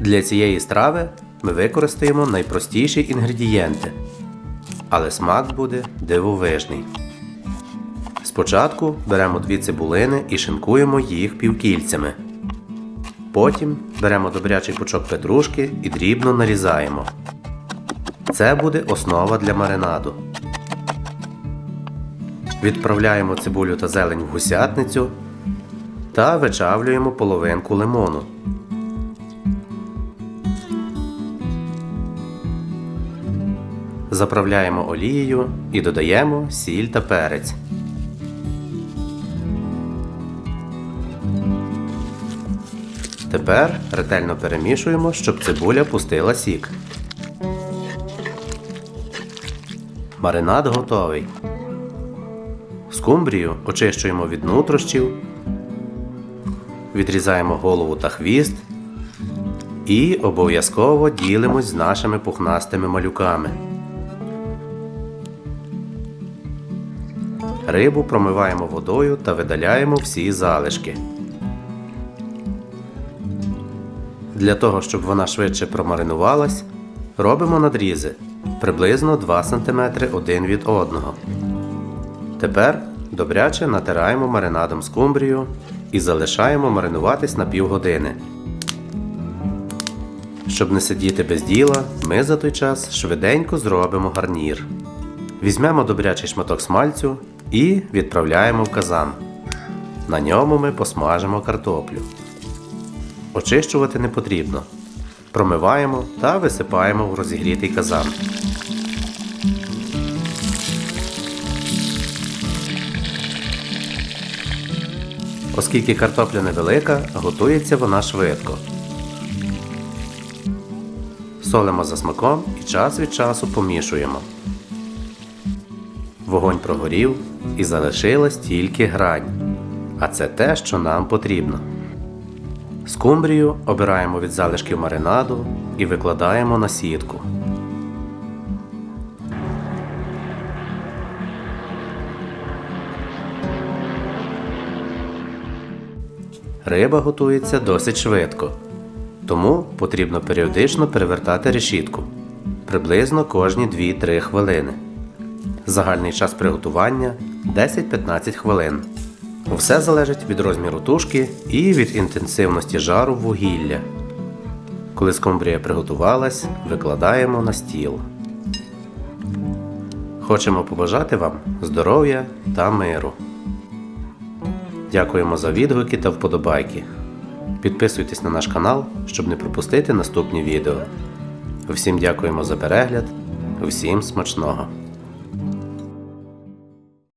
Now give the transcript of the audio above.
Для цієї страви ми використаємо найпростіші інгредієнти, але смак буде дивовижний. Спочатку беремо дві цибулини і шинкуємо їх півкільцями. Потім беремо добрячий пучок петрушки і дрібно нарізаємо. Це буде основа для маринаду. Відправляємо цибулю та зелень в гусятницю та вичавлюємо половинку лимону. Заправляємо олією і додаємо сіль та перець. Тепер ретельно перемішуємо, щоб цибуля пустила сік. Маринад готовий. Скумбрію очищуємо від нутрощів, відрізаємо голову та хвіст і обов'язково ділимось з нашими пухнастими малюками. Рибу промиваємо водою та видаляємо всі залишки. Для того, щоб вона швидше промаринувалась, робимо надрізи приблизно 2 см один від одного. Тепер добряче натираємо маринадом скумбрію і залишаємо маринуватись на півгодини. Щоб не сидіти без діла, ми за той час швиденько зробимо гарнір. Візьмемо добрячий шматок смальцю і відправляємо в казан. На ньому ми посмажимо картоплю. Очищувати не потрібно. Промиваємо та висипаємо в розігрітий казан. Оскільки картопля невелика, готується вона швидко. Солимо за смаком і час від часу помішуємо. Вогонь прогорів і залишилась тільки грань. А це те, що нам потрібно. Скумбрію обираємо від залишків маринаду і викладаємо на сітку. Риба готується досить швидко, тому потрібно періодично перевертати решітку приблизно кожні 2-3 хвилини. Загальний час приготування 10-15 хвилин. Все залежить від розміру тушки і від інтенсивності жару вугілля. Коли скумбрія приготувалась, викладаємо на стіл. Хочемо побажати вам здоров'я та миру. Дякуємо за відгуки та вподобайки. Підписуйтесь на наш канал, щоб не пропустити наступні відео. Всім дякуємо за перегляд, всім смачного!